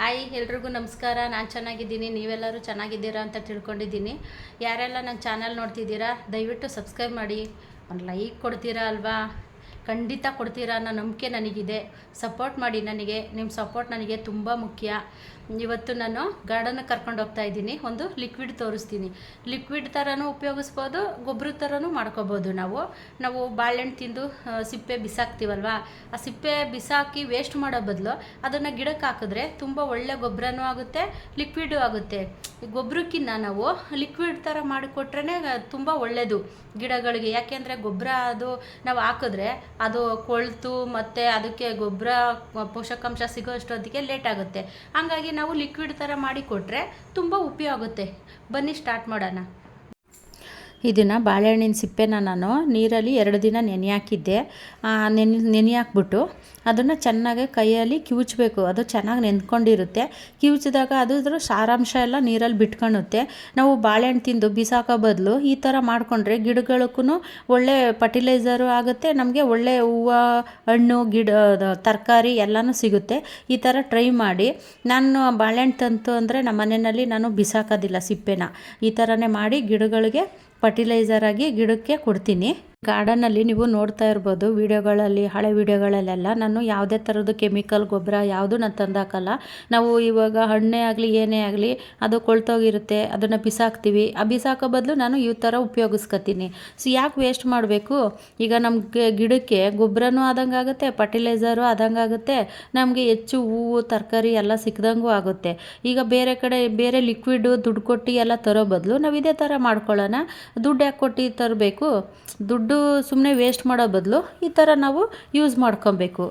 Hi, ಎಲ್ರಿಗೂ ನಮಸ್ಕಾರ. ನಾನು ಚೆನ್ನಾಗಿದ್ದೀನಿ. ನೀವೆಲ್ಲರೂ ಚೆನ್ನಾಗಿದ್ದೀರಾ ಅಂತ ತಿಳ್ಕೊಂಡಿದ್ದೀನಿ. ಯಾರೆಲ್ಲ ನನ್ನ ಚಾನಲ್ ನೋಡ್ತಿದ್ದೀರಾ, ದಯವಿಟ್ಟು ಸಬ್ಸ್ಕ್ರೈಬ್ ಮಾಡಿ. ಒಂದು ಲೈಕ್ ಕೊಡ್ತೀರಾ ಅಲ್ವಾ? ಖಂಡಿತ ಕೊಡ್ತೀರಾ ಅನ್ನೋ ನಂಬಿಕೆ ನನಗಿದೆ. ಸಪೋರ್ಟ್ ಮಾಡಿ ನನಗೆ. ನಿಮ್ಮ ಸಪೋರ್ಟ್ ನನಗೆ ತುಂಬ ಮುಖ್ಯ. ಇವತ್ತು ನಾನು ಗಾರ್ಡನ್ ಕರ್ಕೊಂಡು ಹೋಗ್ತಾ ಇದ್ದೀನಿ. ಒಂದು ಲಿಕ್ವಿಡ್ ತೋರಿಸ್ತೀನಿ. ಲಿಕ್ವಿಡ್ ಥರನೂ ಉಪಯೋಗಿಸ್ಬೋದು ಗೊಬ್ಬರದ ಥರನೂ ಮಾಡ್ಕೋಬೋದು ನಾವು. ನಾವು ಬಾಳೆಹಣ್ಣು ತಿಂದು ಸಿಪ್ಪೆ ಬಿಸಾಕ್ತೀವಲ್ವ? ಆ ಸಿಪ್ಪೆ ಬಿಸಾಕಿ ವೇಸ್ಟ್ ಮಾಡೋ ಬದಲು ಅದನ್ನು ಗಿಡಕ್ಕೆ ಹಾಕಿದ್ರೆ ತುಂಬ ಒಳ್ಳೆ ಗೊಬ್ಬರನೂ ಆಗುತ್ತೆ ಲಿಕ್ವಿಡೂ ಆಗುತ್ತೆ. ಗೊಬ್ಬರಕ್ಕಿಂತ ನಾವು ಲಿಕ್ವಿಡ್ ಥರ ಮಾಡಿಕೊಟ್ರೆ ತುಂಬ ಒಳ್ಳೆಯದು ಗಿಡಗಳಿಗೆ. ಯಾಕೆಂದರೆ ಗೊಬ್ಬರ ಅದು ನಾವು ಹಾಕಿದ್ರೆ ಅದು ಕೊಳ್ತು ಮತ್ತು ಅದಕ್ಕೆ ಗೊಬ್ಬರ ಪೋಷಕಾಂಶ ಸಿಗೋ ಅಷ್ಟೊತ್ತಿಗೆ ಲೇಟ್ ಆಗುತ್ತೆ. ಹಾಗಾಗಿ ನಾವು ಲಿಕ್ವಿಡ್ ಥರ ಮಾಡಿ ಕೊಟ್ಟರೆ ತುಂಬ ಉಪಯೋಗ ಆಗುತ್ತೆ. ಬನ್ನಿ ಸ್ಟಾರ್ಟ್ ಮಾಡೋಣ. ಇದನ್ನು ಬಾಳೆಹಣ್ಣಿನ ಸಿಪ್ಪೆನ ನಾನು ನೀರಲ್ಲಿ ಎರಡು ದಿನ ನೆನೆ ಹಾಕಿದ್ದೆ ನೆನೆ ನೆನೆ ಹಾಕ್ಬಿಟ್ಟು ಅದನ್ನು ಚೆನ್ನಾಗಿ ಕೈಯಲ್ಲಿ ಕಿವುಚಬೇಕು. ಅದು ಚೆನ್ನಾಗಿ ನೆನ್ಕೊಂಡಿರುತ್ತೆ. ಕಿವುಚಿದಾಗ ಅದ್ರ ಸಾರಾಂಶ ಎಲ್ಲ ನೀರಲ್ಲಿ ಬಿಟ್ಕೊಳುತ್ತೆ ನಾವು ಬಾಳೆಹಣ್ಣು ತಿಂದು ಬಿಸಾಕೋ ಬದಲು ಈ ಥರ ಮಾಡಿಕೊಂಡ್ರೆ ಗಿಡಗಳಿಗೂ ಒಳ್ಳೆ ಫರ್ಟಿಲೈಸರು ಆಗುತ್ತೆ. ನಮಗೆ ಒಳ್ಳೆ ಹೂವು, ಹಣ್ಣು, ಗಿಡ ತರಕಾರಿ ಎಲ್ಲನೂ ಸಿಗುತ್ತೆ. ಈ ಥರ ಟ್ರೈ ಮಾಡಿ. ನಾನು ಬಾಳೆಹಣ್ಣು ತಂತು ಅಂದರೆ ನಮ್ಮ ಮನೆಯಲ್ಲಿ ನಾನು ಬಿಸಾಕೋದಿಲ್ಲ ಸಿಪ್ಪೆನ. ಈ ಥರನೇ ಮಾಡಿ ಗಿಡಗಳಿಗೆ ಫರ್ಟಿಲೈಸರ್ ಆಗಿ ಗಿಡಕ್ಕೆ ಕೊಡ್ತೀನಿ. ಗಾರ್ಡನಲ್ಲಿ ನೀವು ನೋಡ್ತಾ ಇರ್ಬೋದು ವಿಡಿಯೋಗಳಲ್ಲಿ, ಹಳೆ ವಿಡಿಯೋಗಳಲ್ಲೆಲ್ಲ ನಾನು ಯಾವುದೇ ಥರದ್ದು ಕೆಮಿಕಲ್, ಗೊಬ್ಬರ ಯಾವುದು ನಾನು ತಂದಾಕಲ್ಲ. ನಾವು ಇವಾಗ ಹಣ್ಣೇ ಆಗಲಿ, ಏನೇ ಆಗಲಿ ಅದು ಕೊಳ್ತೋಗಿರುತ್ತೆ, ಅದನ್ನು ಬಿಸಾಕ್ತೀವಿ. ಆ ಬಿಸಾಕೋ ಬದಲು ನಾನು ಈ ಥರ ಉಪಯೋಗಿಸ್ಕೊತೀನಿ ಸೊ ಯಾಕೆ ವೇಸ್ಟ್ ಮಾಡಬೇಕು? ಈಗ ನಮಗೆ ಗಿಡಕ್ಕೆ ಗೊಬ್ಬರನೂ ಆದಂಗೆ ಆಗುತ್ತೆ ಫರ್ಟಿಲೈಸರು ಆದಂಗೆ ಆಗುತ್ತೆ, ನಮಗೆ ಹೆಚ್ಚು ಹೂವು, ತರಕಾರಿ ಎಲ್ಲ ಸಿಕ್ಕದಂಗೂ ಆಗುತ್ತೆ. ಈಗ ಬೇರೆ ಕಡೆ ಬೇರೆ ಲಿಕ್ವಿಡು ದುಡ್ಡು ಕೊಟ್ಟು ಎಲ್ಲ ತರೋ ಬದಲು ನಾವು ಇದೇ ಥರ ಮಾಡ್ಕೊಳ್ಳೋಣ. ದುಡ್ಡು ಯಾಕೆ ಕೊಟ್ಟು ತರಬೇಕು? ದುಡ್ಡು ಸುಮ್ಮನೆ ವೇಸ್ಟ್ ಮಾಡೋ ಬದಲು ಈ ಥರ ನಾವು ಯೂಸ್ ಮಾಡ್ಕೊಬೇಕು.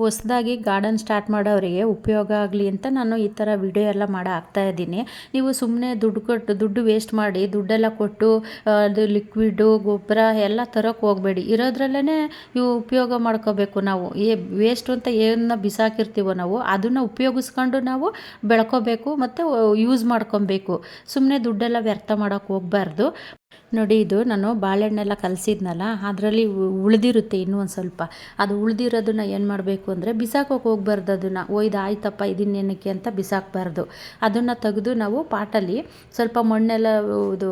ಹೊಸದಾಗಿ ಗಾರ್ಡನ್ ಸ್ಟಾರ್ಟ್ ಮಾಡೋರಿಗೆ ಉಪಯೋಗ ಆಗಲಿ ಅಂತ ನಾನು ಈ ಥರ ವಿಡಿಯೋ ಎಲ್ಲ ಮಾಡೋ ಇದ್ದೀನಿ. ನೀವು ಸುಮ್ಮನೆ ದುಡ್ಡು ಕೊಟ್ಟು, ದುಡ್ಡು ವೇಸ್ಟ್ ಮಾಡಿ, ದುಡ್ಡೆಲ್ಲ ಕೊಟ್ಟು ಅದು ಲಿಕ್ವಿಡು ಗೊಬ್ಬರ ಎಲ್ಲ ತರೋಕ್ಕೆ ಹೋಗಬೇಡಿ. ಇರೋದ್ರಲ್ಲೇ ಇವು ಉಪಯೋಗ ಮಾಡ್ಕೋಬೇಕು ನಾವು. ಏ ವೇಸ್ಟ್ ಅಂತ ಏನನ್ನ ಬಿಸಾಕಿರ್ತೀವೋ ನಾವು, ಅದನ್ನು ಉಪಯೋಗಿಸ್ಕೊಂಡು ನಾವು ಬೆಳ್ಕೋಬೇಕು ಮತ್ತು ಯೂಸ್ ಮಾಡ್ಕೊಬೇಕು. ಸುಮ್ಮನೆ ದುಡ್ಡೆಲ್ಲ ವ್ಯರ್ಥ ಮಾಡೋಕ್ಕೆ ಹೋಗಬಾರ್ದು. ನೋಡಿ ಇದು ನಾನು ಬಾಳೆಹಣ್ಣೆಲ್ಲ ಕಲಸಿದ್ನಲ್ಲ, ಅದರಲ್ಲಿ ಉಳಿದಿರುತ್ತೆ ಇನ್ನೂ ಒಂದು ಸ್ವಲ್ಪ. ಅದು ಉಳಿದಿರೋದನ್ನ ಏನು ಮಾಡಬೇಕು ಅಂದರೆ ಬಿಸಾಕೋಕೆ ಹೋಗ್ಬಾರ್ದು ಅದನ್ನು. ಒಯ್ದು ಆಯ್ತಪ್ಪ ಇದನ್ನೇನಕ್ಕೆ ಅಂತ ಬಿಸಾಕಬಾರ್ದು. ಅದನ್ನು ತೆಗೆದು ನಾವು ಪಾಟಲ್ಲಿ ಸ್ವಲ್ಪ ಮಣ್ಣೆಲ್ಲ ಇದು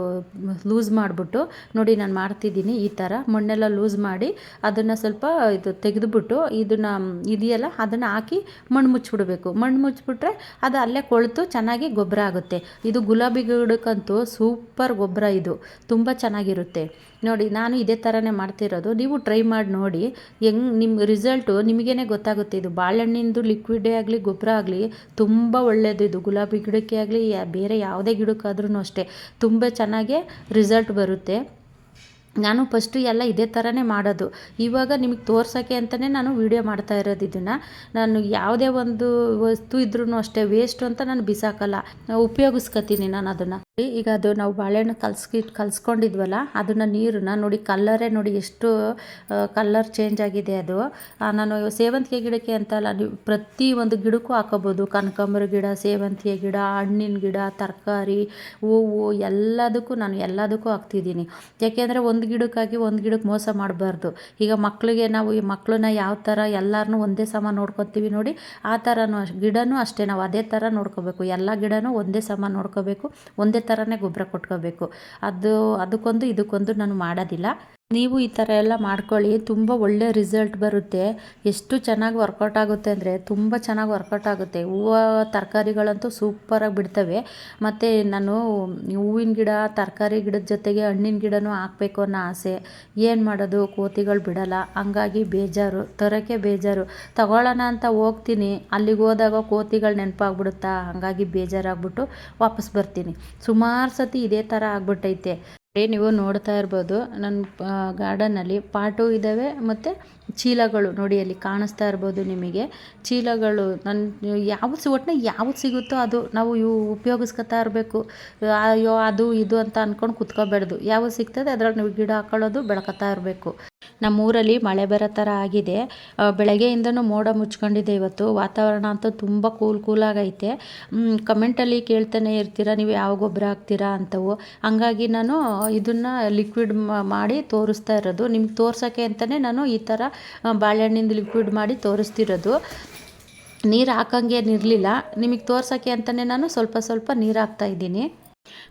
ಲೂಸ್ ಮಾಡಿಬಿಟ್ಟು, ನೋಡಿ ನಾನು ಮಾಡ್ತಿದ್ದೀನಿ ಈ ಥರ ಮಣ್ಣೆಲ್ಲ ಲೂಸ್ ಮಾಡಿ ಅದನ್ನು ಸ್ವಲ್ಪ ಇದು ತೆಗೆದುಬಿಟ್ಟು ಇದನ್ನು, ಇದೆಯಲ್ಲ, ಅದನ್ನು ಹಾಕಿ ಮಣ್ಣು ಮುಚ್ಚಿಬಿಡಬೇಕು ಮಣ್ಣು ಮುಚ್ಚಿಬಿಟ್ರೆ ಅದು ಅಲ್ಲೇ ಕೊಳ್ತು, ಚೆನ್ನಾಗಿ ಗೊಬ್ಬರ ಆಗುತ್ತೆ. ಇದು ಗುಲಾಬಿ ಗಿಡಕ್ಕಂತೂ ಸೂಪರ್ ಗೊಬ್ಬರ ಇದು. ತುಂಬ ಚೆನ್ನಾಗಿರುತ್ತೆ. ನೋಡಿ, ನಾನು ಇದೇ ಥರನೇ ಮಾಡ್ತಿರೋದು. ನೀವು ಟ್ರೈ ಮಾಡಿ ನೋಡಿ. ಹೆಂಗ್ ನಿಮ್ಮ ರಿಸಲ್ಟು ನಿಮಗೇನೆ ಗೊತ್ತಾಗುತ್ತೆ. ಇದು ಬಾಳೆಹಣ್ಣಿಂದು ಲಿಕ್ವಿಡೇ ಆಗಲಿ, ಗೊಬ್ಬರ ಆಗಲಿ, ತುಂಬ ಒಳ್ಳೆಯದು ಇದು ಗುಲಾಬಿ ಗಿಡಕ್ಕೆ ಆಗಲಿ ಬೇರೆ ಯಾವುದೇ ಗಿಡಕ್ಕಾದ್ರೂ ಅಷ್ಟೇ. ತುಂಬ ಚೆನ್ನಾಗೇ ರಿಸಲ್ಟ್ ಬರುತ್ತೆ. ನಾನು ಫಸ್ಟು ಎಲ್ಲ ಇದೇ ಥರನೇ ಮಾಡೋದು. ಇವಾಗ ನಿಮಗೆ ತೋರ್ಸೋಕ್ಕೆ ಅಂತಲೇ ನಾನು ವೀಡಿಯೋ ಮಾಡ್ತಾ ಇರೋದು ಇದನ್ನು. ನಾನು ಯಾವುದೇ ಒಂದು ವಸ್ತು ಇದ್ರೂ ಅಷ್ಟೇ ವೇಸ್ಟು ಅಂತ ನಾನು ಬಿಸಾಕಲ್ಲ. ಉಪಯೋಗಿಸ್ಕೊತೀನಿ ನಾನು ಅದನ್ನು. ಈಗ ಅದು ನಾವು ಬಾಳೆಹಣ್ಣು ಕಲ್ಸ್ಕಿ, ಕಲ್ಸ್ಕೊಂಡಿದ್ವಲ್ಲ, ಅದನ್ನು ನೀರನ್ನ ನೋಡಿ ಕಲ್ಲರೇ ನೋಡಿ ಎಷ್ಟು ಕಲ್ಲರ್ ಚೇಂಜ್ ಆಗಿದೆ ಅದು. ನಾನು ಸೇವಂತಿಗೆ ಗಿಡಕ್ಕೆ ಅಂತಲ್ಲ, ನೀವು ಪ್ರತಿ ಒಂದು ಗಿಡಕ್ಕೂ ಹಾಕೋಬೋದು. ಕನಕಾಂಬರ ಗಿಡ, ಸೇವಂತಿಗೆ ಗಿಡ, ಹಣ್ಣಿನ ಗಿಡ, ತರಕಾರಿ, ಹೂವು, ಎಲ್ಲದಕ್ಕೂ ನಾನು ಎಲ್ಲದಕ್ಕೂ ಹಾಕ್ತಿದ್ದೀನಿ. ಯಾಕೆಂದರೆ ಒಂದು ಗಿಡಕ್ಕಾಗಿ ಒಂದು ಗಿಡಕ್ಕೆ ಮೋಸ ಮಾಡಬಾರ್ದು. ಈಗ ಮಕ್ಕಳಿಗೆ ನಾವು, ಈ ಮಕ್ಕಳನ್ನ ಯಾವ ಥರ ಎಲ್ಲರನ್ನೂ ಒಂದೇ ಸಮ ನೋಡ್ಕೊತೀವಿ ನೋಡಿ, ಆ ಥರನೂ ಗಿಡನೂ ಅಷ್ಟೇ ನಾವು ಅದೇ ಥರ ನೋಡ್ಕೋಬೇಕು. ಎಲ್ಲ ಗಿಡನೂ ಒಂದೇ ಸಮ ನೋಡ್ಕೋಬೇಕು, ಒಂದೇ ಥರನೇ ಗೊಬ್ಬರ ಕೊಟ್ಕೋಬೇಕು. ಅದು ಅದಕ್ಕೊಂದು ಇದಕ್ಕೊಂದು ನಾನು ಮಾಡೋದಿಲ್ಲ. ನೀವು ಈ ಥರ ಎಲ್ಲ ಮಾಡ್ಕೊಳ್ಳಿ. ತುಂಬ ಒಳ್ಳೆ ರಿಸಲ್ಟ್ ಬರುತ್ತೆ. ಎಷ್ಟು ಚೆನ್ನಾಗಿ ವರ್ಕೌಟ್ ಆಗುತ್ತೆ ಅಂದರೆ ತುಂಬ ಚೆನ್ನಾಗಿ ವರ್ಕೌಟ್ ಆಗುತ್ತೆ. ಹೂವು ತರಕಾರಿಗಳಂತೂ ಸೂಪರಾಗಿ ಬಿಡ್ತವೆ. ಮತ್ತು ನಾನು ಹೂವಿನ ಗಿಡ, ತರಕಾರಿ ಗಿಡದ ಜೊತೆಗೆ ಹಣ್ಣಿನ ಗಿಡನೂ ಹಾಕಬೇಕು ಅನ್ನೋ ಆಸೆ. ಏನು ಮಾಡೋದು? ಕೋತಿಗಳು ಬಿಡಲ್ಲ. ಹಂಗಾಗಿ ಬೇಜಾರು. ತರೋಕ್ಕೆ ಬೇಜಾರು. ತಗೊಳ್ಳೋಣ ಅಂತ ಹೋಗ್ತೀನಿ. ಅಲ್ಲಿಗೆ ಹೋದಾಗ ಕೋತಿಗಳು ನೆನಪಾಗ್ಬಿಡುತ್ತಾ? ಹಂಗಾಗಿ ಬೇಜಾರಾಗ್ಬಿಟ್ಟು ವಾಪಸ್ ಬರ್ತೀನಿ. ಸುಮಾರು ಸತಿ ಇದೇ ಥರ ಆಗ್ಬಿಟ್ಟೈತೆ. ನೀವು ನೋಡ್ತಾ ಇರ್ಬೋದು ನನ್ನ ಗಾರ್ಡನಲ್ಲಿ ಪಾಟು ಇದ್ದಾವೆ ಮತ್ತು ಚೀಲಗಳು ನೋಡಿ, ಅಲ್ಲಿ ಕಾಣಿಸ್ತಾ ಇರ್ಬೋದು ನಿಮಗೆ. ಚೀಲಗಳು ನನ್ನ ಯಾವ್ದು ಒಟ್ಟಿನ ಯಾವುದು ಸಿಗುತ್ತೋ ಅದು ನಾವು ಇವು ಉಪಯೋಗಿಸ್ಕೊತಾ ಇರಬೇಕು. ಅಯ್ಯೋ, ಅದು ಇದು ಅಂತ ಅಂದ್ಕೊಂಡು ಕುತ್ಕೋಬಾರ್ದು ಯಾವ್ದು ಸಿಗ್ತದೆ ಅದ್ರಲ್ಲಿ ನೀವು ಗಿಡ ಹಾಕೊಳ್ಳೋದು, ಬೆಳ್ಕೊತಾ ಇರಬೇಕು. ನಮ್ಮೂರಲ್ಲಿ ಮಳೆ ಬರೋ ಥರ ಆಗಿದೆ. ಬೆಳಗ್ಗೆಯಿಂದನೂ ಮೋಡ ಮುಚ್ಕೊಂಡಿದೆ ಇವತ್ತು. ವಾತಾವರಣ ಅಂತೂ ತುಂಬ ಕೂಲ್ ಕೂಲಾಗೈತೆ ಕಮೆಂಟಲ್ಲಿ ಕೇಳ್ತಾನೆ ಇರ್ತೀರ, ನೀವು ಯಾವ ಗೊಬ್ಬರ ಹಾಕ್ತೀರಾ ಅಂತವು. ಹಂಗಾಗಿ ನಾನು ಇದನ್ನು ಲಿಕ್ವಿಡ್ ಮಾಡಿ ತೋರಿಸ್ತಾ ಇರೋದು. ನಿಮ್ಗೆ ತೋರ್ಸೋಕ್ಕೆ ಅಂತಲೇ ನಾನು ಈ ಥರ ಬಾಳೆಹಣ್ಣಿಂದ ಲಿಕ್ವಿಡ್ ಮಾಡಿ ತೋರಿಸ್ತಿರೋದು. ನೀರು ಹಾಕಂಗೇನಿರಲಿಲ್ಲ ನಿಮಗೆ ತೋರ್ಸೋಕ್ಕೆ ಅಂತಲೇ ನಾನು ಸ್ವಲ್ಪ ಸ್ವಲ್ಪ ನೀರು ಹಾಕ್ತಾಯಿದ್ದೀನಿ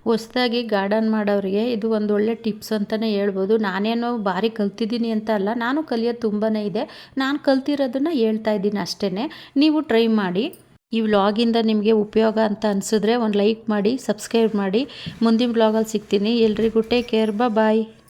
ಹೊಸ್ದಾಗಿ ಗಾರ್ಡನ್ ಮಾಡೋರಿಗೆ ಇದು ಒಂದು ಒಳ್ಳೆ ಟಿಪ್ಸ್ ಅಂತಲೇ ಹೇಳ್ಬೋದು. ನಾನೇನೋ ಭಾರಿ ಕಲ್ತಿದ್ದೀನಿ ಅಂತ ಅಲ್ಲ, ನಾನು ಕಲಿಯೋದು ತುಂಬಾ ಇದೆ. ನಾನು ಕಲ್ತಿರೋದನ್ನು ಹೇಳ್ತಾ ಇದ್ದೀನಿ ಅಷ್ಟೇ ನೀವು ಟ್ರೈ ಮಾಡಿ. ಈ ವ್ಲಾಗಿಂದ ನಿಮಗೆ ಉಪಯೋಗ ಅಂತ ಅನಿಸಿದ್ರೆ ಒಂದು ಲೈಕ್ ಮಾಡಿ, ಸಬ್ಸ್ಕ್ರೈಬ್ ಮಾಡಿ. ಮುಂದಿನ ವ್ಲಾಗಲ್ಲಿ ಸಿಗ್ತೀನಿ. ಎಲ್ರಿಗೂ ಟೇಕ್ ಕೇರ್. ಬಾಯ್